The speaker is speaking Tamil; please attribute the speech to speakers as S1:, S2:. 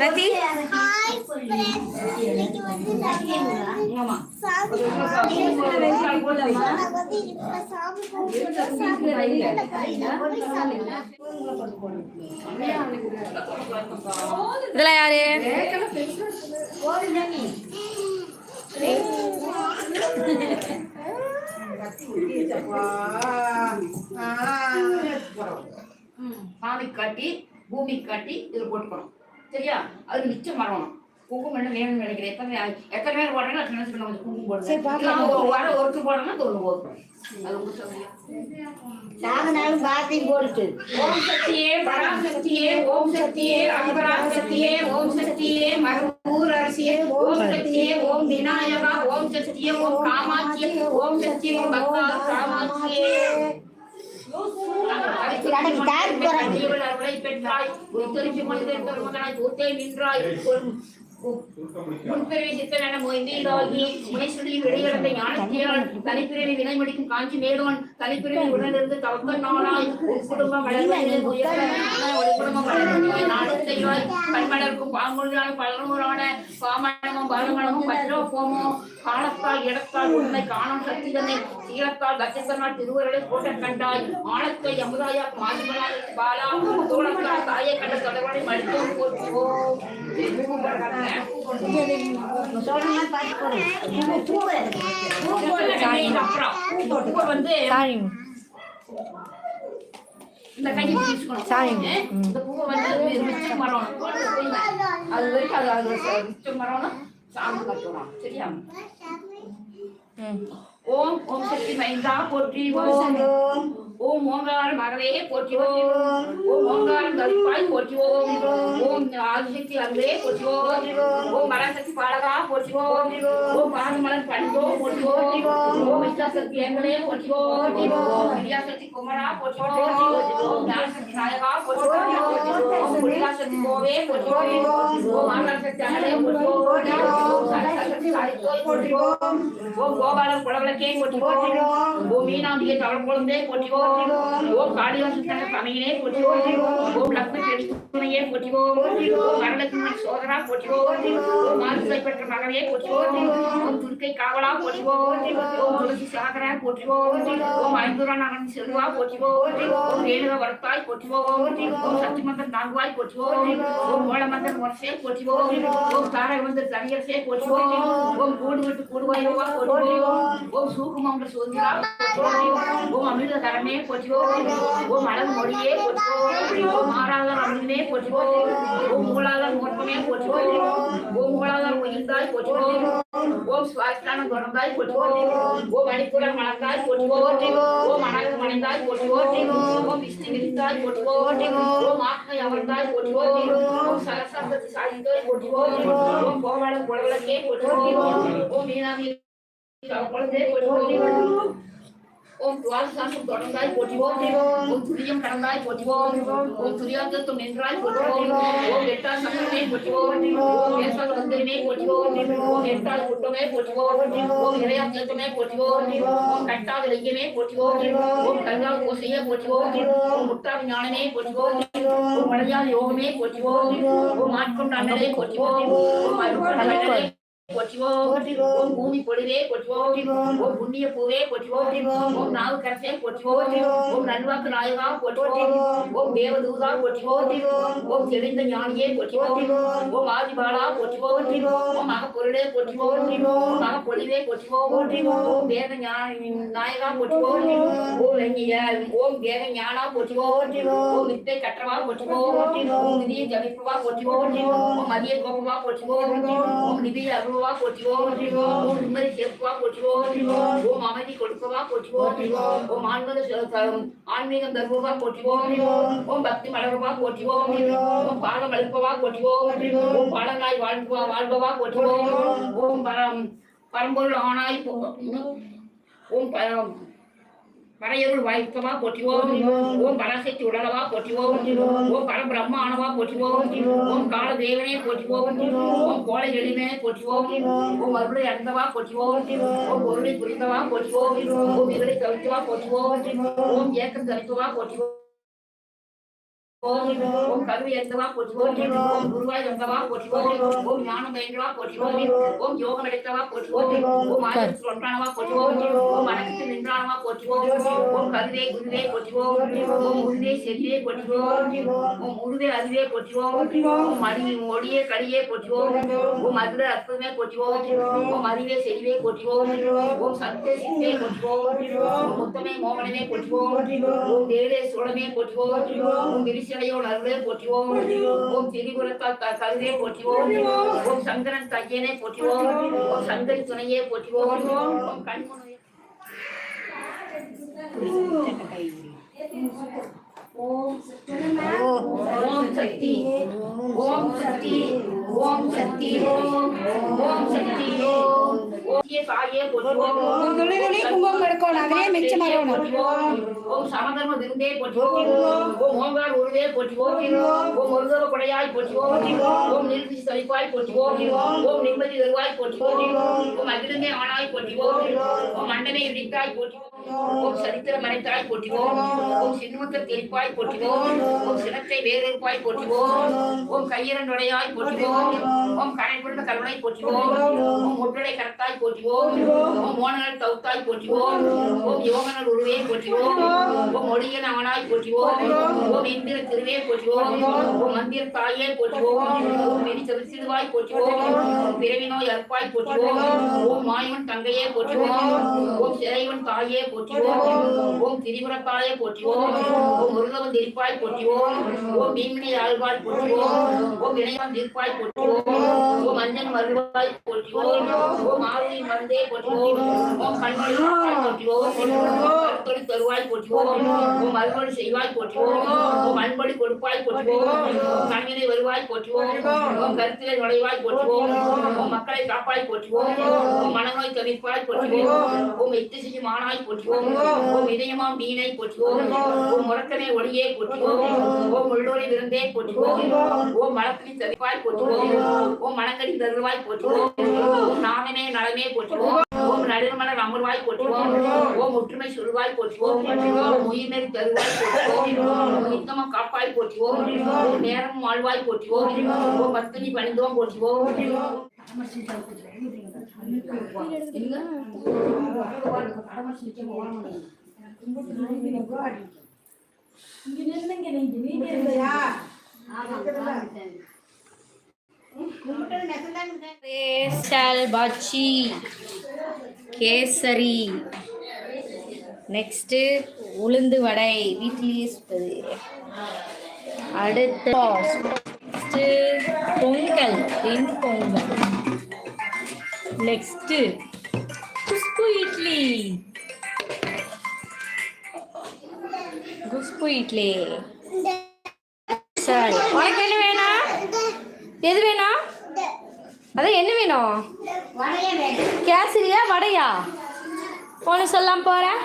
S1: சாமி
S2: இதெல்லாம் யாரு
S3: சாமி காட்டி பூமி காட்டி இதுல போட்டுக்கணும் சரியா? அது மிச்சம் வரணும் குங்குமம் என்ன வேணும்னு நினைக்கிறேன். எத்தனை எத்தனை பேர் போடுறேன்னு அத்தனை பேருக்கு நம்ம குங்குமம் அவங்க வர ஒருத்தர் போடணும்னா ஒன்று போதும்.
S4: போடுச்சு
S3: ஓம் சக்தியே பராசக்தியே ஓம் சக்தியே அபராசக்தியே ஓம் சக்தியே அரசியே ஓம் சக்தியே ஓம் விநாயகா ஓம் சக்தியே ஓம் காமாட்சி ஓம் சக்தியே ஓம் பக்தா காமாட்சியே. பெற்றாய். உத்தரிச்சு மனிதர் பெருமகனாய் ஊத்தே நின்றாய். முன்பிறவி சித்தன மொய்ந்தீராகி முனைசுடி வெளியிழந்த ஞானத்தியால் தனிப்பிறவி வினை முடிக்கும் காஞ்சி மேலோன் தனிப்பிறவி உடனிருந்து தவக்க நாளாய் உன் குடும்பம் வளர்வது ஒரு குடும்பம் வளர்வது நாடு செய்வாய் பன்மலர்க்கும் பாங்குழான பலனூரான பாமணமும் பாலமணமும் பற்றோ போமோ. காலத்தால் இடத்தால் உண்மை காணும் சக்தி தன்னை சீலத்தால் கத்திசனால் திருவருளை போட்ட கண்டாய். ஆழத்தை அமுதாயா பாலா தோளத்தால் தாயை கண்ட தொடர்பை மருத்துவம் போற்றுவோம். இந்த கையை பிடிச்சுக்கணும்.
S2: சாமி.
S3: இந்த பூவை வந்து அது மிச்சம் வரணும். அது வரைக்கும் அது அது மிச்சம் வரணும். சாமி கட்டணும். சரியா?
S2: ம்
S3: ஓம் ஓம் சக்தி மைந்தா போற்றி ஓம் ஓம் ஓங்கார மகளே போற்றி ஓம் ஓம் ஓங்காரம் தரிப்பாய் போற்றி ஓம் ஓம் ஆதிசக்தி அன்பே போற்றி ஓம் ஓம் மரசக்தி பாலகா போற்றி ஓம் ஓம் பாதமலர் பண்போ போற்றி ஓம் ஓம் வித்யாசக்தி எங்களே போற்றி ஓம் ஓம் வித்யாசக்தி குமரா போற்றி ஓம் ஓம் ஞானசக்தி நாயகா போற்றி ஓம் ஓம் புரியாசக்தி கோவே போற்றி ஓம் ஓம் ஆனந்தசக்தி அகலே போற்றி ஓம் ஓம் சரசக்தி சாய்தோய் போற்றி ஓம் ஓம் கோபாலன் குளவிளக்கே போற்றி ஓம் ஓம் மீனாம்பிகை தவள் குழந்தை காளிவாசன் சமையலே போற்றி ஓம் லக்ஷ்மி செடி துணையே போற்றி ஓம் ஓம் வரலட்சுமி சோதரா போற்றி ஓம் பெற்ற மகனே போற்றி ஓம் துர்க்கை காவலா போற்றி ஓம் துளசி சாகரா போற்றி ஓம் ஓம் செல்வா போற்றி ஓம் ஓம் ரேணுக வரத்தாய் போற்றி ஓம் ஓம் சத்தியமந்தன் நான்குவாய் போற்றி ஓம் ஓம் மோளமந்தன் வருஷே போற்றி ஓம் ஓம் தாரக தனியரசே போற்றி ஓம் கூடு விட்டு கூடுவாயோவா போற்றி ஓம் ஓம் சூக்குமங்க சோதிரா ஓம் அமிர்த தரமே போற்றி ஓம் அழகு மொழியே போற்றி ஓம் ஓம் ஆறாளர் அமிர்தமே போற்றுவோம் ஓம் ஓம் மூலாளர் மூர்க்கமே போற்றி ஓம் ஓம் மூலாளர் உயிர்ந்தாய் போற்றி ஓம் ஓம் சுவாஸ்தானம் தொடர்ந்தாய் போற்றி ஓம் ஓம் மணிப்புரம் மலர்ந்தாய் ஓம் அனகு மணிந்தாய் போற்றுவோம் ஓம் ஓம் விஷ்ணு விரித்தாய் போற்றி ஓம் ஆத்மை அமர்ந்தாய் போற்றுவோம் ஓம் ஓம் சரசம்பத்தி சாதித்தாய் போற்றி ஓம் ஓம் கோவாளம் குளவிளக்கே ஓம் மீனாமி குழந்தை போற்றுவோம் ஓம் ஓம் துவாரசாசம் தொடர்ந்தாய் போற்றிவோம் ஓம் துரியம் கடந்தாய் போற்றிவோம் ஓம் துரியாந்தத்தும் நின்றாய் போற்றிவோம் ஓம் எட்டால் சக்கரமே போற்றிவோம் ஓம் ஏசால் வந்தமே போற்றிவோம் ஓம் எட்டால் குட்டமே போற்றிவோம் ஓம் இறையாத்தமே போற்றிவோம் ஓம் கட்டால் இளையமே போற்றிவோம் ஓம் கல்லால் கோசையே போற்றிவோம் ஓம் முட்டாள் ஞானமே போற்றிவோம் ஓம் மலையால் யோகமே போற்றிவோம் ஓம் ஆட்கொண்ட அண்ணலே போற்றிவோம் ஓம் அருட்கொண்ட போற்றிவோம் ஓம் பூமி பொழிவே போற்றிவோம் ஓம் புண்ணிய பூவே போற்றிவோம் ஓம் நாவு கரசே போற்றிவோம் ஓம் நல்வாக்கு நாயகா போற்றிவோம் ஓம் தேவதூதா போற்றிவோம் ஓம் தெளிந்த ஞானியே போற்றிவோம் ஓம் ஆதிபாலா போற்றிவோம் ஓம் மகப்பொருளே போற்றிவோம் மகப்பொழிவே போற்றிவோம் ஓம் வேத நாயகா போற்றிவோம் ஓம் ஓம் வேத ஞானா போற்றிவோம் ஓம் வித்தை கற்றவா போற்றிவோம் ஓம் நிதிய ஜபிப்பவா போற்றிவோம் ஓம் மதிய கோபவா போற்றிவோம் ஓம் நிதி அருள்வா போற்றிவோம் ஓம் நிம்மதி சேர்ப்பவா போற்றிவோம் ஓம் அமைதி கொடுப்பவா போற்றிவோம் ஓம் ஆன்மீக செ- ஆன்மீகம் தருவவா போற்றிவோம் ஓம் பக்தி மலர்வா போற்றிவோம் ஓம் பாலம் அளிப்பவா போற்றிவோம் ஓம் பாலனாய் வாழ்வா வாழ்பவா போற்றிவோம் ஓம் பரம் பரம்பொருள் ஆனாய் போ- ஓம் பரம் பரையருள் வாய்ப்பவா போற்றிவோம். ஓம் பராசக்தி உடலவா போற்றிவோம். ஓம் பரபிரம்ம ஆனவா போற்றிவோம். ஓம் கால தேவனே போற்றிவோம். ஓம் கோலை எளிமே போற்றிவோம். ஓம் அருளை அந்தவா போற்றிவோம். ஓம் பொருளை புரிந்தவா போற்றிவோம். ஓம் இருளை தவிர்த்தவா போற்றிவோம். ஓம் ஏக்கம் தவிர்த்தவா போற்றிவோம். ஓம் ஓம் கருவி எந்தவா போற்றுவோம் ஓம் குருவாய் வந்தவா போற்றுவோம் ஓம் ஞானம் ஓம் யோகம் எடுத்தவா ஓம் ஒன்றானவா ஓம் நின்றானவா ஓம் கருவே குருவே ஓம் உருவே ஓம் உருவே ஓம் ஓம் அற்புதமே ஓம் அறிவே செறிவே போற்றுவோம் ஓம் சித்தே ஓம் முத்தமே மோகனமே ஓம் தேடே சோழமே ஓம் விரிசலையோடு அருளே போற்றுவோம். ஓம் திரிபுரத்தால் கருதே போற்றிவோம். போற்றுவோம் ஓம் சங்கரன் தையனே போற்றுவோம். ஓம் சங்கரி துணையே போற்றுவோம். ஓம் கண்முனையே. ஓம் சக்தி. ஓம் சக்தி. ஓம் சக்தி. ஓம்
S2: துளி துளி குங்குமம் எடுக்கணும் அதுலயே மிச்சம் வரணும்
S3: ஓம் சமதர்ம விருந்தே போற்றுவோம் ஓம் ஓங்கார் உருவே போற்றுவோம் ஓம் ஒருதவ கொடையாய் போற்றுவோம் ஓம் நிறுத்தி தளிப்பாய் போற்றுவோம் ஓம் நிம்மதி வருவாய் போற்றுவோம் ஓம் அகிலமே ஆனாய் போற்றுவோம் ஓம் மண்டமே இடித்தாய் போற்றுவோம் ஓம் சரித்திர மறைத்தாய் போற்றுவோம் ஓம் சின்முத்த தெளிப்பாய் போற்றுவோம் ஓம் சினத்தை வேறெடுப்பாய் போற்றுவோம் ஓம் கையிரண்டுடையாய் போற்றுவோம் ஓம் கடைபுள்ள கருணை போற்றுவோம் ஓம் போற்றுவோம் ஓம் மோனங்கள் தவுத்தாய் போற்றுவோம் ஓம் யோகனல் உருவே போற்றுவோம் ஓம் ஒளியன் அவனாய் போற்றுவோம் ஓம் இந்திர திருவே போற்றுவோம் ஓம் மந்திர தாயே போற்றுவோம் ஓம் பிரி சிறுவாய் போற்றுவோம் ஓம் பிறவி நோய் அற்பாய் போற்றுவோம் ஓம் மாயவன் தங்கையே போற்றுவோம் ஓம் சிறைவன் தாயே போற்றுவோம் ஓம் திரிபுரத்தாயே போற்றுவோம் ஓம் முருகவன் திருப்பாய் போற்றுவோம் ஓம் பீமினி ஆழ்வாய் போற்றுவோம் ஓம் இணைவன் திருப்பாய் போற்றுவோம் ஓம் அஞ்சன் வருவாய் போற்றுவோம் ஓம் ஆவி மருந்தே போற்றுவோம் ஓம் கண்மணி போற்றுவோம் தொழில் தருவாய் போற்றுவோம் ஓம் அறுவடை செய்வாய் போற்றுவோம் ஓம் அன்படி கொடுப்பாய் போற்றுவோம் ஓம் கண்ணினை வருவாய் போற்றுவோம் ஓம் கருத்திலே நுழைவாய் போற்றுவோம் ஓம் மக்களை காப்பாய் போற்றுவோம் ஓம் மனநோய் தவிர்ப்பாய் போற்றுவோம் ஓம் எத்திசிக்கு மானாய் போற்றுவோம் ஓம் இதயமாம் மீனை போற்றுவோம் ஓம் முழக்கமே ஒளியே போற்றுவோம் ஓம் உள்ளோரி விருந்தே போற்றுவோம் ஓம் மலத்தினை தவிப்பாய் போற்றுவோம் ஓம் மணக்கடி தருவாய் போற்றுவோம் ஓம் நாமமே நலமே போற்றுவோம் ஓம் நடுமலர் அமர்வாய் போற்றுவோம் ஓம் ஒற்றுமை சொல்வாய் போற்றுவோம் ஓம் உயிர்நெறி தருவாய் போற்றுவோம் ஓம் நித்தமம் காப்பாய் போற்றுவோம் ஓம் நேரம் வாழ்வாய் போற்றுவோம் ஓம் பத்தினி பணிந்தோம் போற்றுவோம்
S2: ஸ்பெஷல் பச்சி கேசரி. நெக்ஸ்ட்டு உளுந்து வடை வீட்டிலேயே சுத்தது அடுத்து நெக்ஸ்ட்டு பொங்கல் பெண் பொங்கல். நெக்ஸ்ட்டு குஸ்பு இட்லி. குஸ்பு இட்லி. சரி உனக்கு என்ன வேணும்? எது வேணும்? அதான் என்ன
S4: வேணும்?
S2: கேசரியா வடையா? ஒன்று சொல்லாம போகிறேன்